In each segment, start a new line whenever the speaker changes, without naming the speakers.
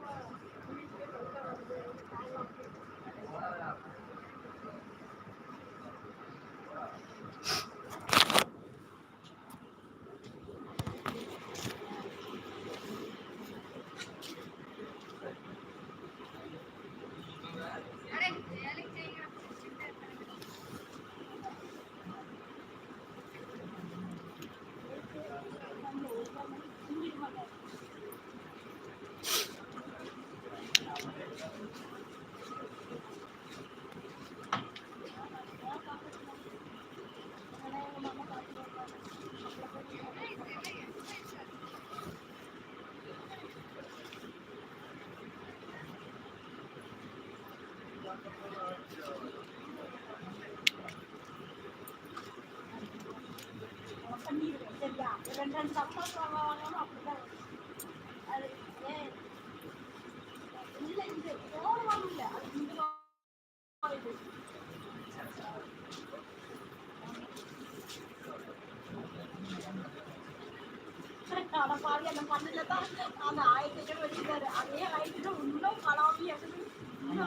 Thank you. அட பாவி அந்த மண்ணுல தான் அந்த ஆயிரத்தி வச்சிருக்காரு. அதே ஆயிரத்தி இன்னும் கலாமி அப்படின்னு I'm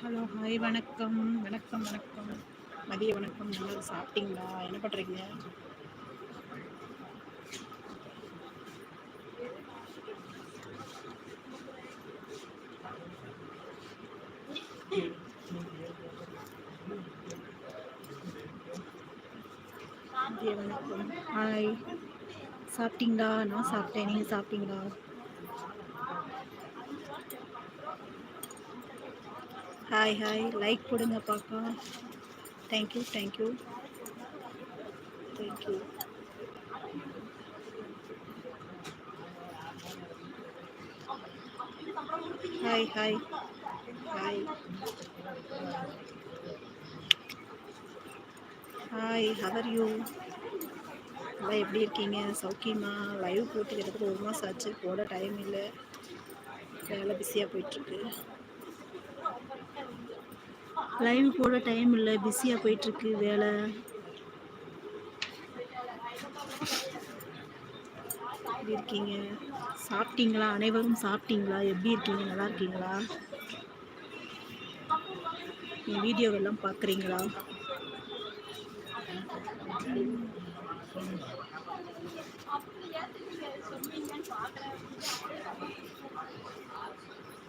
ஹலோ ஹாய் வணக்கம். வணக்கம் வணக்கம். மதிய வணக்கம். நல்லா சாப்பிட்டீங்களா? என்ன பண்ணுறீங்க மதிய வணக்கம். ஹாய். சாப்பிட்டீங்களா? நான் சாப்பிட்டேன். நீங்கள் சாப்பிட்டீங்களா? ஹாய் ஹாய் லைக் கொடுங்க பாப்பா. Thank you thank you thank you hi hi hi hi how are you எல்லாம் எப்படி இருக்கீங்க? சௌக்கியமா? லைவ் போட்டு கிட்டத்தட்ட ஒரு மாதம் ஆச்சு. போட டைம் இல்லை. வேலை பிஸியாக போயிட்டுருக்கு லைவ் போட டைம் இல்லை பிஸியாக போயிட்டுருக்கு வேலை. எப்படி இருக்கீங்க? சாப்பிட்டீங்களா? அனைவரும் சாப்பிட்டீங்களா? எப்படி இருக்கீங்க? நல்லா இருக்கீங்களா? என் வீடியோவெல்லாம் பார்க்குறீங்களா?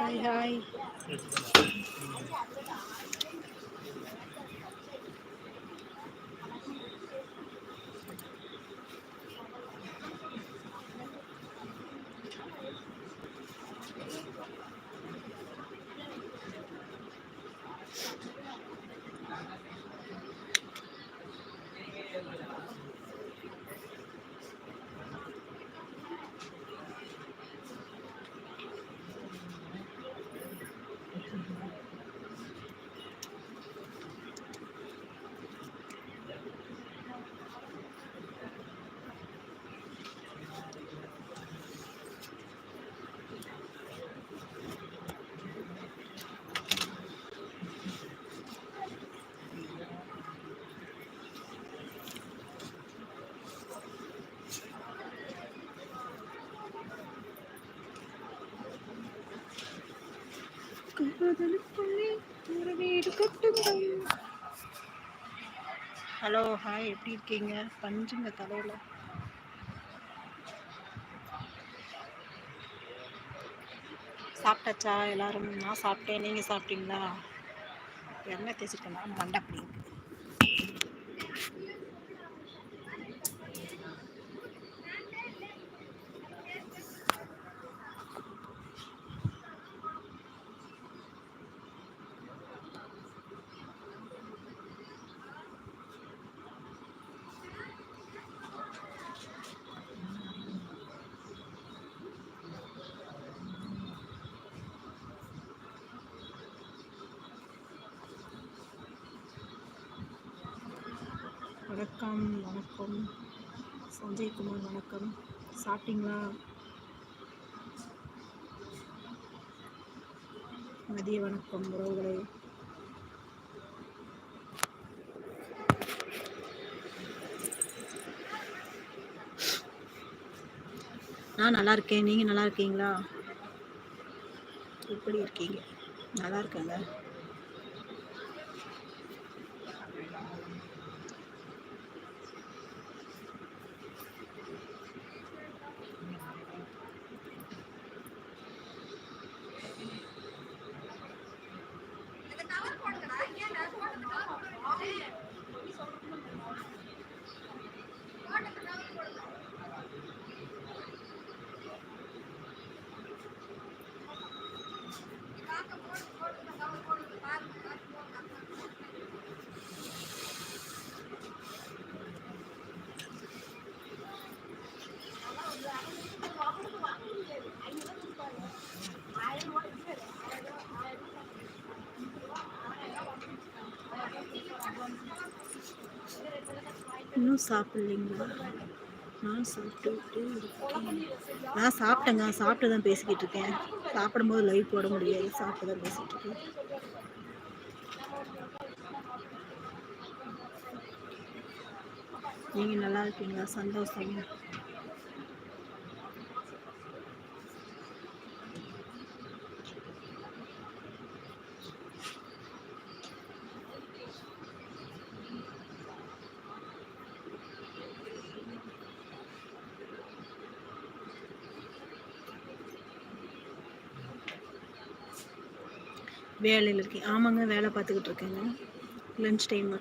హాయ్ హాయ్ ஹலோ ஹாய் எப்படி இருக்கீங்க? பஞ்சுங்க தலையில். சாப்பிட்டாச்சா? எல்லாரும் நான் சாப்பிட்டேன். நீங்கள் சாப்பிட்டீங்களா? என்ன தேசிட்டேன்னா மண்டை பிடிக்கும் வணக்கம் வணக்கம். சஞ்சய்குமார் வணக்கம். சாப்பிட்டீங்களா? மதிய வணக்கம் உறவுகளே. நான் நல்லா இருக்கேன். நீங்கள் நல்லா இருக்கீங்களா? எப்படி இருக்கீங்க? நல்லா இருக்கேங்க. இன்னும் சாப்பிட்லைங்களா நான் சாப்பிட்டுட்டு இருக்கேன். நான் சாப்பிட்டேங்க சாப்பிட்டு தான் பேசிக்கிட்டு இருக்கேன். சாப்பிடும்போது லைவ் போட முடியாது. சாப்பிட்டு தான் பேசிகிட்டு இருக்கேன். நீங்கள் நல்லா இருக்கீங்களா? சந்தோஷங்க. வேலையில் இருக்கேன். ஆமாங்க வேலை பார்த்துக்கிட்டு இருக்கேங்க. லஞ்ச் டைமு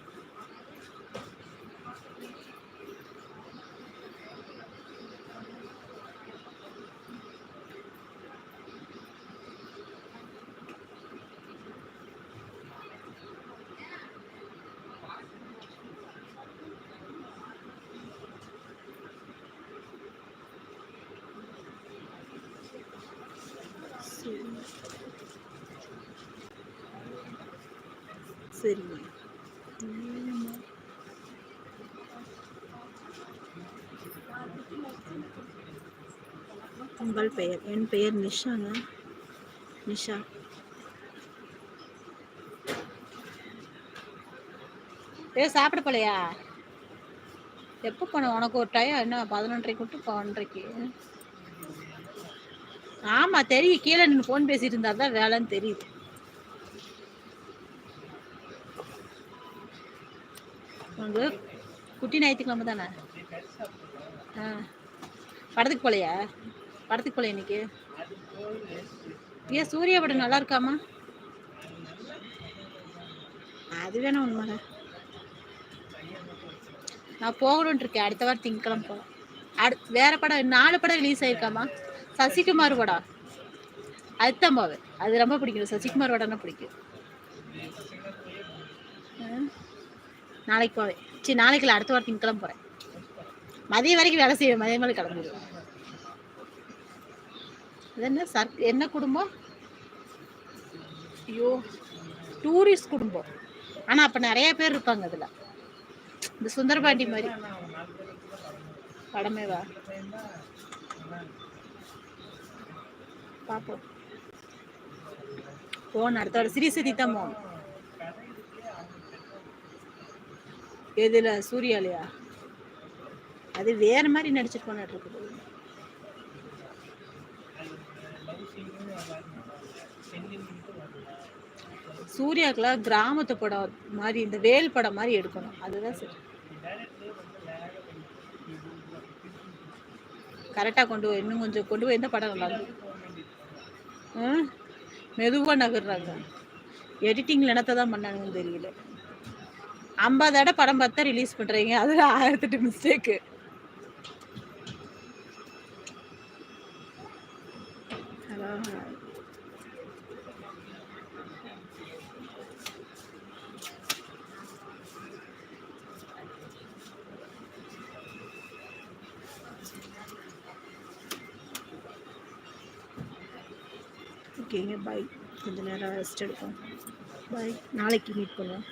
சரிங்க. உங்கள் பெயர்? என் பெயர் நிஷாங்க. நிஷா. ஏ சாப்பிட போலையா? எப்போ போன? உனக்கு ஒரு டைம் என்ன பதினொன்றரைக்கு விட்டு பன்னெண்டரைக்கு. ஆமாம் தெரியும். கீழே நின்று ஃபோன் பேசிட்டு இருந்தால் தான் வேலைன்னு தெரியுது. உனக்கு குட்டி ஞாயிற்றுக்கிழமை தானே? ஆ. படத்துக்கு போகலையா படத்துக்கு போலையா இன்னைக்கு? ஏன் சூர்யா படம் நல்லா இருக்காமா? அது வேணா உண்மை நான் போகணும்னு இருக்கேன். அடுத்த வாரம் திங்கக்கிழமை போகலாம். அடு வேற படம் நாலு படம் ரிலீஸ் ஆயிருக்காமா? சசிகுமார் படம் அதுதான் போவேன். அது ரொம்ப பிடிக்கும். சசிகுமார் படம்னா பிடிக்கும். ஆ. நாளைக்கு போவேன் சரி நாளைக்கு இல்லை அடுத்த வாரம் திங்கக்கிழமை போகிறேன் மதியம் வரைக்கும் வேலை செய்வேன் மதியம் மேலே கிளம்பிடுவேன். அது என்ன சர் என்ன குடும்பம்? ஐயோ டூரிஸ்ட் குடும்பம். ஆனால் அப்போ நிறைய பேர் இருப்பாங்க அதில். இந்த சுந்தரபாண்டி மாதிரி. படமே வா. பார்ப்போம் போகணும் அடுத்த வாரம். ஸ்ரீசதி தான் போகணும் எதில் சூர்யாலயா அது வேற மாதிரி நடிச்சிட்டு போனாட்டு இருக்குது சூர்யாக்கெல்லாம் கிராமத்து படம் மாதிரி இந்த வேல் படம் மாதிரி எடுக்கணும். அதுதான் சரி. கரெக்டாக கொண்டு போய் இன்னும் கொஞ்சம் கொண்டு போய் எந்த படம் நல்லா இருக்கும். மெதுவாக நகர்றாங்க. எடிட்டிங் என்னத்தை தான் பண்ணானுங்கன்னு தெரியல. ஐம்பது இட படம் பார்த்தா ரிலீஸ் பண்ணுறீங்க அது ஆயிரத்தெட்டு மிஸ்டேக்கு ஹலோ ஓகேங்க பாய் கொஞ்சம் நேரம் ரெஸ்ட் எடுப்போம். பாய் நாளைக்கு மீட் பண்ணுவோம்.